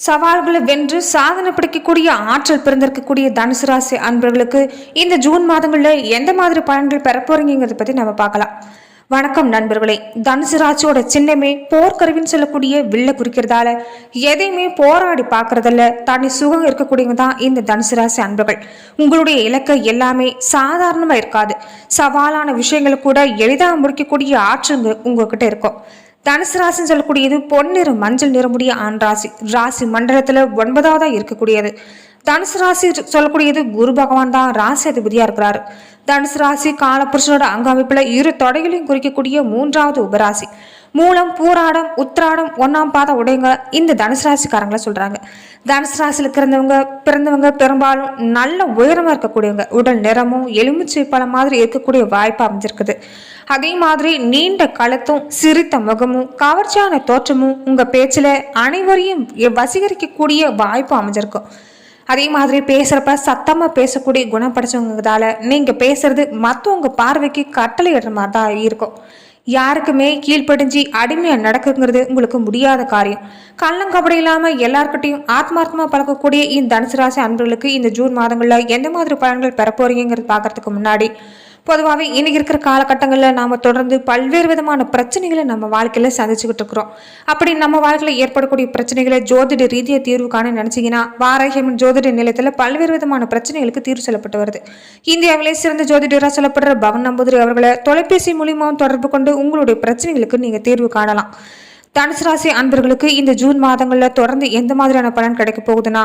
சவால்களை வென்று சாதனை படைக்கக்கூடிய ஆற்றல் பிறந்திருக்கக்கூடிய தனுசு ராசி அன்பர்களுக்கு இந்த ஜூன் மாதங்களில் எந்த மாதிரி பலன்கள் பெறப்போறீங்கிறத பற்றி நம்ம பார்க்கலாம். வணக்கம் நண்பர்களே. தனுசு ராசியோட சின்னமே போர்க்கருவின்னு சொல்லக்கூடிய வில்ல குறிக்கிறதால எதையுமே போராடி பார்க்கறதில்ல. தனி சுகம் இருக்கக்கூடியவங்க தான் இந்த தனுசு ராசி அன்பர்கள். உங்களுடைய இலக்கை எல்லாமே சாதாரணமாக இருக்காது. சவாலான விஷயங்களை கூட எளிதாக முடிக்கக்கூடிய ஆற்றல் உங்ககிட்ட இருக்கும். தனுசு ராசின்னு சொல்லக்கூடியது பொன்னிற மஞ்சள் நிறமுடைய ஆண் ராசி. ராசி மண்டலத்தில் ஒன்பதாவதாக இருக்கக்கூடியது. தனுசு ராசி சொல்லக்கூடியது குரு பகவான் தான் ராசி அதிபதியாக இருக்கிறார். தனுசு ராசி காலபுருஷனோட அங்க அமைப்பில் இரு தொடைகளையும் குறிக்கக்கூடிய மூன்றாவது உபராசி. மூலம் பூராடம் உத்திராடம் ஒன்றாம் பாத உடையங்க இந்த தனுசு ராசிக்காரங்களை சொல்கிறாங்க தனுசு ராசியில் பிறந்தவங்க பிறந்தவங்க பெரும்பாலும் நல்ல உயரமாக இருக்கக்கூடியவங்க. உடல் நிறமும் எலுமிச்சை பழம் மாதிரி இருக்கக்கூடிய வாய்ப்பு அமைஞ்சிருக்குது. அதே மாதிரி நீண்ட கழுத்தும் சிரித்த முகமும் கவர்ச்சியான தோற்றமும் உங்கள் பேச்சில் அனைவரையும் வசீகரிக்கக்கூடிய வாய்ப்பு அமைஞ்சிருக்கும். அதே மாதிரி பேசுகிறப்ப சத்தமாக பேசக்கூடிய குணம் நீங்கள் நீங்க பேசுறது மற்றவங்க பார்வைக்கு கட்டளை இடுற மாதிரி தான் இருக்கும். யாருக்குமே கீழ்ப்படிஞ்சு அடிமையாக நடக்குங்கிறது உங்களுக்கு முடியாத காரியம். கள்ளங்கபடி இல்லாமல் எல்லார்கிட்டையும் ஆத்மார்த்தமாக பழக்கக்கூடிய இந்த தனுசு ராசி அன்பர்களுக்கு இந்த ஜூன் மாதங்களில் எந்த மாதிரி பலன்கள் பெற போறீங்கிறது பார்க்கறதுக்கு முன்னாடி பொதுவாகவே இன்றைக்கி இருக்கிற காலகட்டங்களில் நாம் தொடர்ந்து பல்வேறு விதமான பிரச்சனைகளை நம்ம வாழ்க்கையில் சந்திச்சுக்கிட்டு இருக்கிறோம். அப்படி நம்ம வாழ்க்கையில் ஏற்படக்கூடிய பிரச்சனைகளை ஜோதிட ரீதியாக தீர்வு காண நினச்சிங்கன்னா வாராகியம்மன் ஜோதிட நிலையத்தில் பல்வேறு விதமான பிரச்சனைகளுக்கு தீர்வு சொல்லப்பட்டு வருது. இந்தியாவிலே சிறந்த ஜோதிடராக சொல்லப்படுற பவன் நம்பூதிரி அவர்களை தொலைபேசி மூலியமாகவும் தொடர்பு கொண்டு உங்களுடைய பிரச்சனைகளுக்கு நீங்கள் தீர்வு காணலாம். தனுசு ராசி அன்பர்களுக்கு இந்த ஜூன் மாதங்களில் தொடர்ந்து எந்த மாதிரியான பலன் கிடைக்க போகுதுன்னா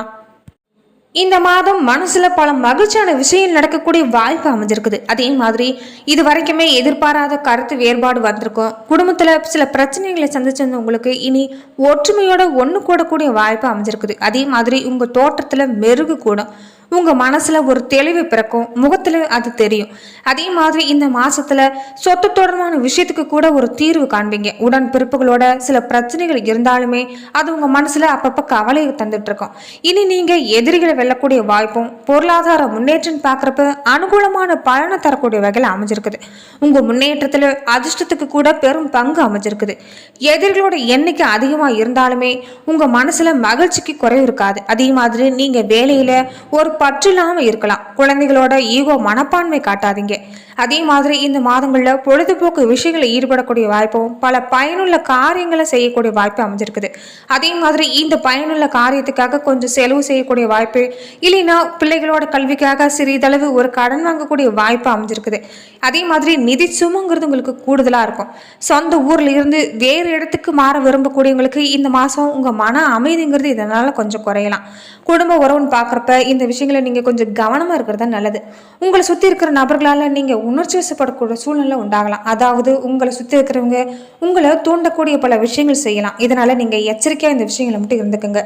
இந்த மாதம் மனசில் பல மகிழ்ச்சியான விஷயம் நடக்கக்கூடிய வாய்ப்பு அமைஞ்சிருக்குது. அதே மாதிரி இது வரைக்குமே எதிர்பாராத கருத்து வேறுபாடு வந்திருக்கும். குடும்பத்தில் சில பிரச்சனைகளை சந்திச்சிருந்த உங்களுக்கு இனி ஒற்றுமையோட ஒன்று கூடக்கூடிய வாய்ப்பு அமைஞ்சிருக்குது. அதே மாதிரி உங்கள் தோட்டத்தில் மெருகு கூடும். உங்க மனசுல ஒரு தெளிவு பிறக்கும். முகத்துல அது தெரியும். அதே மாதிரி இந்த மாசத்துல சொத்து தொடர்பான விஷயத்துக்கு கூட ஒரு தீர்வு காண்பீங்க. உடன் பிறப்புகளோட சில பிரச்சனைகள் இருந்தாலுமே அது உங்க மனசுல அப்பப்ப கவலையை தந்துட்டு இருக்கும். இனி நீங்க எதிரிகளை வெல்லக்கூடிய வாய்ப்பும் பொருளாதார முன்னேற்றம் பார்க்குறப்ப அனுகூலமான பலனை தரக்கூடிய வகையில் அமைஞ்சிருக்குது. உங்க முன்னேற்றத்துல அதிர்ஷ்டத்துக்கு கூட பெரும் பங்கு அமைஞ்சிருக்குது. எதிரிகளோட எண்ணிக்கை அதிகமா இருந்தாலுமே உங்க மனசுல மகிழ்ச்சிக்கு குறைவு இருக்காது. அதே மாதிரி நீங்க வேலையில ஒரு பற்றில்லாமல் இருக்கலாம். குழந்தைகளோட ஈகோ மனப்பான்மை காட்டாதீங்க. அதே மாதிரி இந்த மாதங்களில் பொழுதுபோக்கு விஷயங்களில் ஈடுபடக்கூடிய வாய்ப்பும் பல பயனுள்ள காரியங்களை செய்யக்கூடிய வாய்ப்பு அமைஞ்சிருக்குது. அதே மாதிரி இந்த பயனுள்ள காரியத்துக்காக கொஞ்சம் செலவு செய்யக்கூடிய வாய்ப்பு இல்லைன்னா பிள்ளைகளோட கல்விக்காக சிறிதளவு ஒரு கடன் வாங்கக்கூடிய வாய்ப்பு அமைஞ்சிருக்குது. அதே மாதிரி நிதி சுமங்கிறது உங்களுக்கு கூடுதலாக இருக்கும். சொந்த ஊரில் இருந்து வேறு இடத்துக்கு மாற விரும்பக்கூடியவங்களுக்கு இந்த மாதம் உங்கள் மன அமைதிங்கிறது இதனால் கொஞ்சம் குறையலாம். குடும்ப உறவுன்னு பார்க்குறப்ப இந்த விஷயம் விஷயங்களை நீங்கள் கொஞ்சம் கவனமாக இருக்கிறது தான் நல்லது. உங்களை சுற்றி இருக்கிற நபர்களால் நீங்கள் உணர்ச்சி வசப்படக்கூடிய சூழ்நிலை உண்டாகலாம். அதாவது உங்களை சுற்றி இருக்கிறவங்க உங்களை தூண்டக்கூடிய பல விஷயங்கள் செய்யலாம். இதனால் நீங்கள் எச்சரிக்கையாக இந்த விஷயங்களை மட்டும் இருந்துக்குங்க.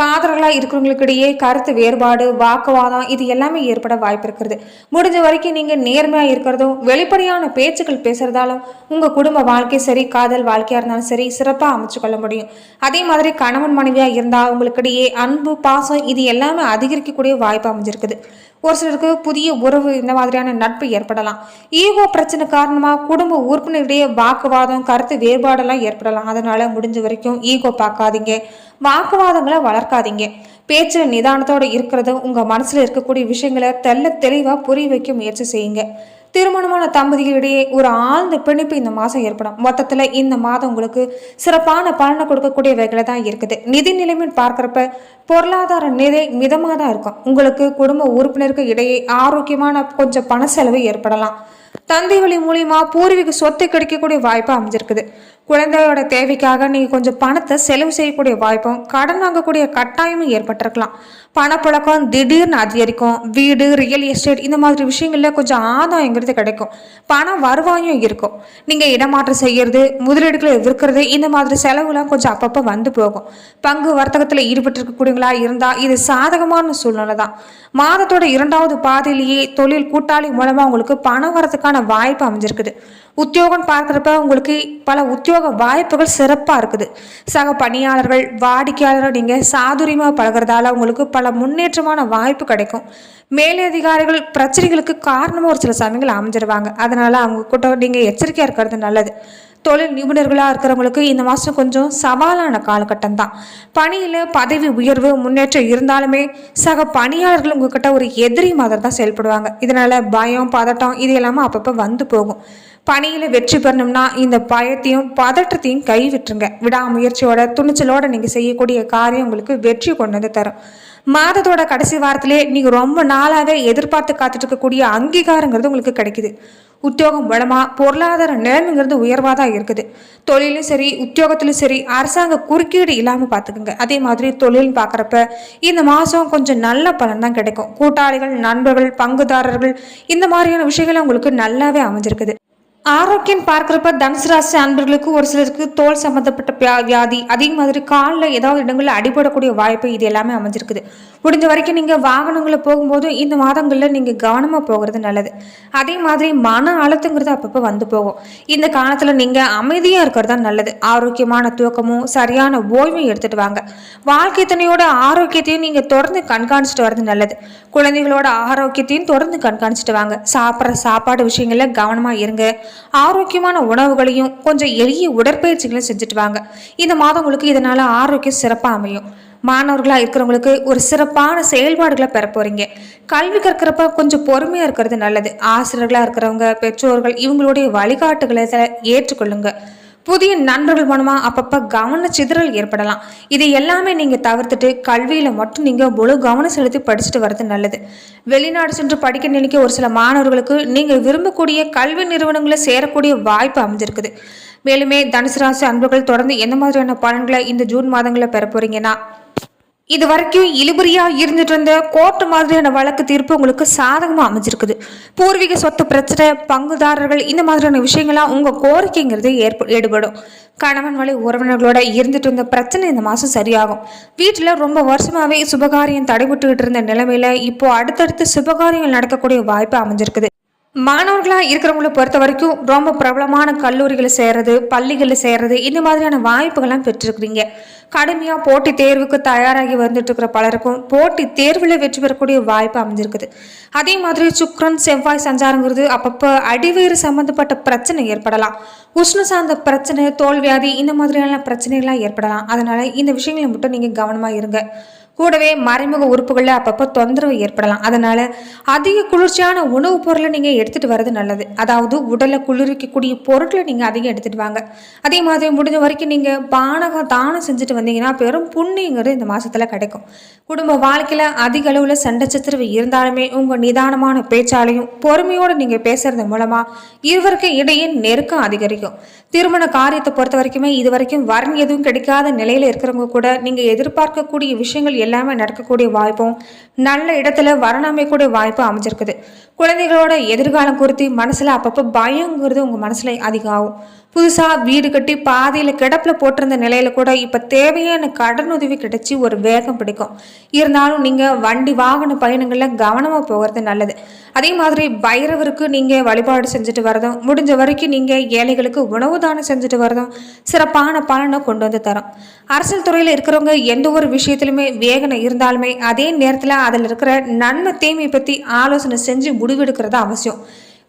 காதலர்களாக இருக்கிறவங்களுக்கிடையே கருத்து வேறுபாடு வாக்குவாதம் இது எல்லாமே ஏற்பட வாய்ப்பு இருக்கிறது முடிஞ்ச வரைக்கும் நீங்கள் நேர்மையாக இருக்கிறதும் வெளிப்படையான பேச்சுக்கள் பேசுகிறதாலும் உங்கள் குடும்ப வாழ்க்கை சரி காதல் வாழ்க்கையாக இருந்தாலும் சரி சிறப்பாக அமைச்சுக்கொள்ள முடியும். அதே மாதிரி கணவன் மனைவியாக இருந்தால் உங்களுக்கிடையே அன்பு பாசம் இது எல்லாமே அதிகரிக்கக்கூடிய வாய்ப்பு அமைஞ்சிருக்குது. ஒரு சிலருக்கு புதிய உறவு இந்த மாதிரியான நட்பு ஏற்படலாம். ஈகோ பிரச்சனை காரணமாக குடும்ப உறுப்பினரிடையே வாக்குவாதம் கருத்து வேறுபாடெல்லாம் ஏற்படலாம். அதனால முடிஞ்ச வரைக்கும் ஈகோ பார்க்காதீங்க. வாக்குவாதங்களை வளர்க்காதீங்க. பேச்சு நிதானத்தோடு இருக்கிறது உங்கள் மனசில் இருக்கக்கூடிய விஷயங்களை தெல்ல தெளிவாக புரிய வைக்க முயற்சி செய்யுங்க. திருமணமான தம்பதிகளிடையே ஒரு ஆழ்ந்த பிணைப்பு இந்த மாதம் ஏற்படும். மொத்தத்தில் இந்த மாதம் உங்களுக்கு சிறப்பான பலனை கொடுக்கக்கூடிய வகையில் தான் இருக்குது. நிதி நிலைமைன்னு பார்க்குறப்ப பொருளாதார நிலை மிதமாக தான் இருக்கும். உங்களுக்கு குடும்ப உறுப்பினருக்கு இடையே ஆரோக்கியமான கொஞ்சம் பண செலவு ஏற்படலாம். தந்தை வழி மூலியமாக பூர்வீக சொத்து கிடைக்கக்கூடிய வாய்ப்பு அமைஞ்சிருக்குது. குழந்தையோட தேவைக்காக நீங்கள் கொஞ்சம் பணத்தை செலவு செய்யக்கூடிய வாய்ப்பும் கடன் வாங்கக்கூடிய கட்டாயமும் ஏற்பட்டிருக்கலாம். பணப்பழக்கம் திடீர்னு அதிகரிக்கும். வீடு ரியல் எஸ்டேட் இந்த மாதிரி விஷயங்களில் கொஞ்சம் ஆதாயங்கிறது கிடைக்கும். பண வருவாயும் இருக்கும். நீங்கள் இடமாற்றம் செய்கிறது முதலீடுகளை விற்கிறது இந்த மாதிரி செலவுலாம் கொஞ்சம் அப்பப்போ வந்து போகும். பங்கு வர்த்தகத்தில் ஈடுபட்டிருக்கக்கூடியவங்களா இருந்தால் இது சாதகமான சூழ்நிலை தான் மாதத்தோட இரண்டாவது பாதையிலேயே தொழில் கூட்டாளி மூலமாக உங்களுக்கு பணம் வரதுக்கான வாய்ப்பு அமைஞ்சிருக்குது. உத்தியோகம் பார்க்குறப்ப உங்களுக்கு பல உத்தியோக வாய்ப்புகள் சிறப்பாக இருக்குது. சக பணியாளர்கள் வாடிக்கையாளர்கள் நீங்கள் சாதுரியமாக பழகிறதால உங்களுக்கு பல முன்னேற்றமான வாய்ப்பு கிடைக்கும். மேலதிகாரிகள் பிரச்சனைகளுக்கு காரணமாக ஒரு சில சமயங்கள் அமைஞ்சிருவாங்க. அதனால் அவங்க கூட நீங்கள் எச்சரிக்கையாக இருக்கிறது நல்லது. தொழில் நிபுணர்களாக இருக்கிறவங்களுக்கு இந்த மாதம் கொஞ்சம் சவாலான காலகட்டம் தான் பணியில் பதவி உயர்வு முன்னேற்றம் இருந்தாலுமே சக பணியாளர்கள் உங்ககிட்ட ஒரு எதிரி மாதிரி தான் செயல்படுவாங்க. இதனால் பயம் பதட்டம் இது எல்லாமே அப்பப்போ வந்து போகும். பணியில் வெற்றி பெறணும்னா இந்த பயத்தையும் பதற்றத்தையும் கைவிட்டுருங்க. விடாமுயற்சியோட துணிச்சலோட நீங்கள் செய்யக்கூடிய காரியம் உங்களுக்கு வெற்றி கொண்டு வந்து தரும். மாதத்தோட கடைசி வாரத்திலே நீங்கள் ரொம்ப நாளாகவே எதிர்பார்த்து காத்துட்டு இருக்கக்கூடிய அங்கீகாரங்கிறது உங்களுக்கு கிடைக்குது. உத்தியோகம் மூலமாக பொருளாதார நிலைமைங்கிறது உயர்வாக தான் இருக்குது. தொழிலும் சரி உத்தியோகத்திலும் சரி அரசாங்க குறுக்கீடு இல்லாமல் பார்த்துக்குங்க அதே மாதிரி தொழில்னு பார்க்குறப்ப இந்த மாதம் கொஞ்சம் நல்ல பலன் தான் கிடைக்கும். கூட்டாளிகள் நண்பர்கள் பங்குதாரர்கள் இந்த மாதிரியான விஷயங்கள் உங்களுக்கு நல்லாவே அமைஞ்சிருக்குது. ஆரோக்கியம் பார்க்குறப்ப தனுசு ராசி அன்பர்களுக்கு ஒரு சிலருக்கு தோல் சம்மந்தப்பட்ட வியா- வியாதி அதே மாதிரி காலில் ஏதாவது இடங்களில் அடிபடக்கூடிய வாய்ப்பு இது எல்லாமே அமைஞ்சிருக்குது. முடிஞ்ச வரைக்கும் நீங்கள் வாகனங்களில் போகும்போது இந்த மாதங்களில் நீங்கள் கவனமாக போகிறது நல்லது. அதே மாதிரி மன அழுத்தங்கிறது அப்பப்போ வந்து போகும். இந்த காலத்தில் நீங்கள் அமைதியாக இருக்கிறது தான் நல்லது. ஆரோக்கியமான தூக்கமும் சரியான ஓய்வும் எடுத்துகிட்டு வாங்க. வாழ்க்கை துணையோட ஆரோக்கியத்தையும் நீங்கள் தொடர்ந்து கண்காணிச்சிட்டு வர்றது நல்லது. குழந்தைகளோட ஆரோக்கியத்தையும் தொடர்ந்து கண்காணிச்சிட்டு வாங்க. சாப்பிட்ற சாப்பாடு விஷயங்களில் கவனமாக இருங்க. ஆரோக்கியமான உணவுகளையும் கொஞ்சம் எளிய உடற்பயிற்சிகளையும் செஞ்சுட்டு வாங்க. இந்த மாதம் உங்களுக்கு இதனால் ஆரோக்கியம் சிறப்பாக அமையும். மாணவர்களாக இருக்கிறவங்களுக்கு ஒரு சிறப்பான செயல்பாடுகளை பெற போகிறீங்க கல்வி கற்கிறப்ப கொஞ்சம் பொறுமையாக இருக்கிறது நல்லது. ஆசிரியர்களாக இருக்கிறவங்க பெற்றோர்கள் இவங்களுடைய வழிகாட்டுகளை ஏற்றுக்கொள்ளுங்கள் புதிய நண்பர்கள் மூலமாக அப்பப்போ கவன சிதறல் ஏற்படலாம். இது எல்லாமே நீங்கள் தவிர்த்துட்டு கல்வியில் மட்டும் நீங்கள் முழு கவனம் செலுத்தி படிச்சுட்டு வர்றது நல்லது. வெளிநாடு சென்று படிக்க நினைக்க ஒரு சில மாணவர்களுக்கு நீங்கள் விரும்பக்கூடிய கல்வி நிறுவனங்களில் சேரக்கூடிய வாய்ப்பு அமைஞ்சிருக்குது. மேலுமே தனுசு ராசி அன்பர்கள் தொடர்ந்து எந்த மாதிரியான பலன்களை இந்த ஜூன் மாதங்களில் பெற போறீங்கன்னா இது வரைக்கும் இழுபறியா இருந்துட்டு இருந்த கோர்ட்டு மாதிரியான வழக்கு தீர்ப்பு உங்களுக்கு சாதகமாக அமைஞ்சிருக்குது. பூர்வீக சொத்து பிரச்சனை பங்குதாரர்கள் இந்த மாதிரியான விஷயங்கள்லாம் உங்கள் கோரிக்கைங்கிறது ஏற்ப ஈடுபடும் கணவன் வழி உறவினர்களோட இருந்துட்டு இருந்த பிரச்சனை இந்த மாதம் சரியாகும். வீட்டில் ரொம்ப வருஷமாகவே சுபகாரியம் தடைபட்டுக்கிட்டு இருந்த நிலைமையில இப்போ அடுத்தடுத்து சுபகாரியங்கள் நடக்கக்கூடிய வாய்ப்பு அமைஞ்சிருக்குது. மாணவர்களாக இருக்கிறவங்கள பொறுத்த வரைக்கும் ரொம்ப பிரபலமான கல்லூரிகளை சேர்றது பள்ளிகளில் சேர்றது இந்த மாதிரியான வாய்ப்புகள்லாம் பெற்றிருக்கிறீங்க. கடுமையாக போட்டி தேர்வுக்கு தயாராகி வந்துட்டு இருக்கிற பலருக்கும் போட்டி தேர்வில் வெற்றி பெறக்கூடிய வாய்ப்பு அமைஞ்சிருக்குது. அதே மாதிரி சுக்ரன் செவ்வாய் சஞ்சாரங்கிறது அப்பப்போ அடிவேறு சம்மந்தப்பட்ட பிரச்சனை ஏற்படலாம். உஷ்ண சார்ந்த பிரச்சனை தோல்வியாதி இந்த மாதிரியான பிரச்சனைகள்லாம் ஏற்படலாம். அதனால் இந்த விஷயங்களை மட்டும் நீங்கள் கவனமாக இருங்க. கூடவே மறைமுக உறுப்புகளில் அப்பப்போ தொந்தரவு ஏற்படலாம். அதனால் அதிக குளிர்ச்சியான உணவுப் பொருளை நீங்கள் எடுத்துகிட்டு வர்றது நல்லது. அதாவது உடலை குளிர்விக்கக்கூடிய பொருட்களை நீங்கள் அதிகம் எடுத்துகிட்டு வாங்க. அதே மாதிரி முடிஞ்ச வரைக்கும் நீங்கள் பானகம் தானம் செஞ்சுட்டு வந்தீங்கன்னா பெரும் புண்ணியங்கிறது இந்த மாதத்தில் கிடைக்கும். குடும்ப வாழ்க்கையில் அதிக அளவில் சண்டை சத்துருவு இருந்தாலுமே உங்கள் நிதானமான பேச்சாலையும் பொறுமையோடு நீங்கள் பேசுறது மூலமாக இருவருக்கு இடையே நெருக்கம் அதிகரிக்கும். திருமண காரியத்தை பொறுத்த வரைக்குமே இது வரைக்கும் வரன் எதுவும் கிடைக்காத நிலையில இருக்கிறவங்க கூட நீங்க எதிர்பார்க்கக்கூடிய விஷயங்கள் எல்லாமே நடக்கக்கூடிய வாய்ப்பும் நல்ல இடத்துல வரன் அமையக்கூடிய வாய்ப்பும் அமைஞ்சிருக்குது. குழந்தைகளோட எதிர்காலம் குறித்து மனசுல அப்பப்போ பயங்கிறது உங்க மனசுல அதிகம் ஆகும் புதுசாக வீடு கட்டி பாதியில் கிடப்பில் போட்டிருந்த நிலையில் கூட இப்போ தேவையான கடன் உதவி கிடைச்சி ஒரு வேகம் பிடிக்கும். இருந்தாலும் நீங்கள் வண்டி வாகன பயணங்களில் கவனமாக போகிறது நல்லது. அதே மாதிரி பைரவருக்கு நீங்கள் வழிபாடு செஞ்சுட்டு வரதும் முடிஞ்ச வரைக்கும் நீங்கள் ஏழைகளுக்கு உணவு தானம் செஞ்சுட்டு வரதும் சிறப்பான பலனை கொண்டு வந்து தரும். அரசியல் துறையில் இருக்கிறவங்க எந்த ஒரு விஷயத்திலுமே வேகனை இருந்தாலுமே அதே நேரத்தில் அதில் இருக்கிற நன்மை தீமை பற்றி ஆலோசனை செஞ்சு முடிவெடுக்கிறது அவசியம்.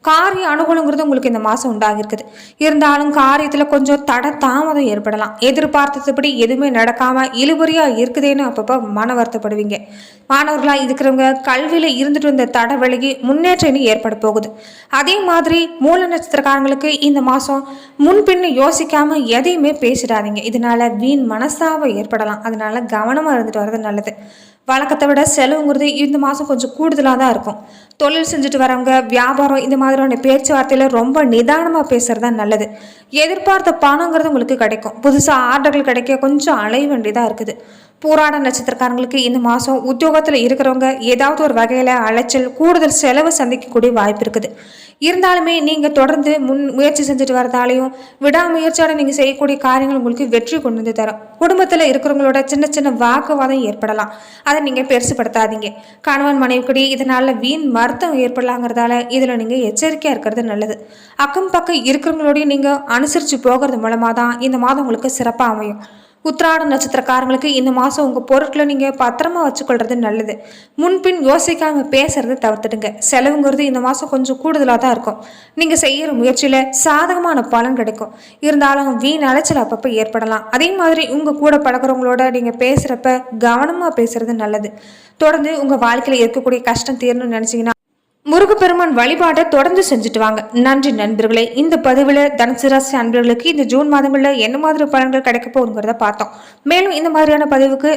காரிய அனுகூலங்கிறது உங்களுக்கு இந்த மாதம் உண்டாகிருக்குது இருந்தாலும் காரியத்தில் கொஞ்சம் தட தாமதம் ஏற்படலாம். எதிர்பார்த்ததுபடி எதுவுமே நடக்காமல் இழுபறியாக இருக்குதேன்னு அப்பப்போ மன வருத்தப்படுவீங்க. மாணவர்களாக இருக்கிறவங்க கல்வியில் இருந்துட்டு இருந்த தட விலகி முன்னேற்றம் ஏற்பட போகுது. அதே மாதிரி மூல நட்சத்திரக்காரங்களுக்கு இந்த மாதம் முன்பின்னு யோசிக்காமல் எதையுமே பேசிடாதீங்க. இதனால வீண் மனசாவை ஏற்படலாம். அதனால கவனமாக இருந்துட்டு வர்றது நல்லது. வழக்கத்தை விட செலவுங்கிறது இந்த மாதம் கொஞ்சம் கூடுதலாக தான் இருக்கும். தொழில் செஞ்சுட்டு வரவங்க வியாபாரம் இந்த மாதிரியான பேச்சுவார்த்தையில் ரொம்ப நிதானமாக பேசுகிறது தான் நல்லது. எதிர்பார்த்த பணங்கிறது உங்களுக்கு கிடைக்கும். புதுசாக ஆர்டர்கள் கிடைக்க கொஞ்சம் அலைய வேண்டியதாக இருக்குது. போராட நட்சத்திரக்காரங்களுக்கு இந்த மாதம் உத்தியோகத்தில் இருக்கிறவங்க ஏதாவது ஒரு வகையில் அலைச்சல் கூடுதல் செலவு சந்திக்கக்கூடிய வாய்ப்பு இருக்குது. இருந்தாலுமே நீங்கள் தொடர்ந்து முன் முயற்சி செஞ்சுட்டு வரதாலையும் விடாமுயற்சியோட நீங்கள் செய்யக்கூடிய காரியங்கள் உங்களுக்கு வெற்றி கொண்டு வந்து தரும். குடும்பத்தில் இருக்கிறவங்களோட சின்ன சின்ன வாக்குவாதம் ஏற்படலாம். அதை நீங்கள் பெருசுப்படுத்தாதீங்க கணவன் மனைவிக்குடி இதனால் வீண் மருத்துவம் ஏற்படலாங்கிறதால இதில் நீங்கள் எச்சரிக்கையாக இருக்கிறது நல்லது. அக்கம் பக்கம் இருக்கிறவங்களோடையும் நீங்கள் அனுசரித்து போகிறது மூலமாக தான் இந்த மாதம் உங்களுக்கு சிறப்பாக அமையும். உத்திராட நட்சத்திரக்காரங்களுக்கு இந்த மாதம் உங்கள் பொருட்களை நீங்கள் பத்திரமா வச்சுக்கொள்றது நல்லது. முன்பின் யோசிக்காம பேசுறதை தவிர்த்துடுங்க. செலவுங்கிறது இந்த மாதம் கொஞ்சம் கூடுதலாக தான் இருக்கும். நீங்கள் செய்கிற முயற்சியில் சாதகமான பலன் கிடைக்கும். இருந்தாலும் வீண் அலைச்சல் அப்பப்போ ஏற்படலாம். அதே மாதிரி உங்கள் கூட பழகுறவங்களோட நீங்கள் பேசுகிறப்ப கவனமாக பேசுறது நல்லது. தொடர்ந்து உங்கள் வாழ்க்கையில் இருக்கக்கூடிய கஷ்டம் தீரணும்னு நினச்சிங்கன்னா முருகப்பெருமான் வழிபாட்டை தொடர்ந்து செஞ்சுட்டு வாங்க. நன்றி நண்பர்களே. இந்த பதிவில் தனுசு ராசி அன்பர்களுக்கு இந்த ஜூன் மாதங்களில் என்ன மாதிரி பலன்கள் கிடைக்க போகுங்கிறத பார்த்தோம். மேலும் இந்த மாதிரியான பதிவுக்கு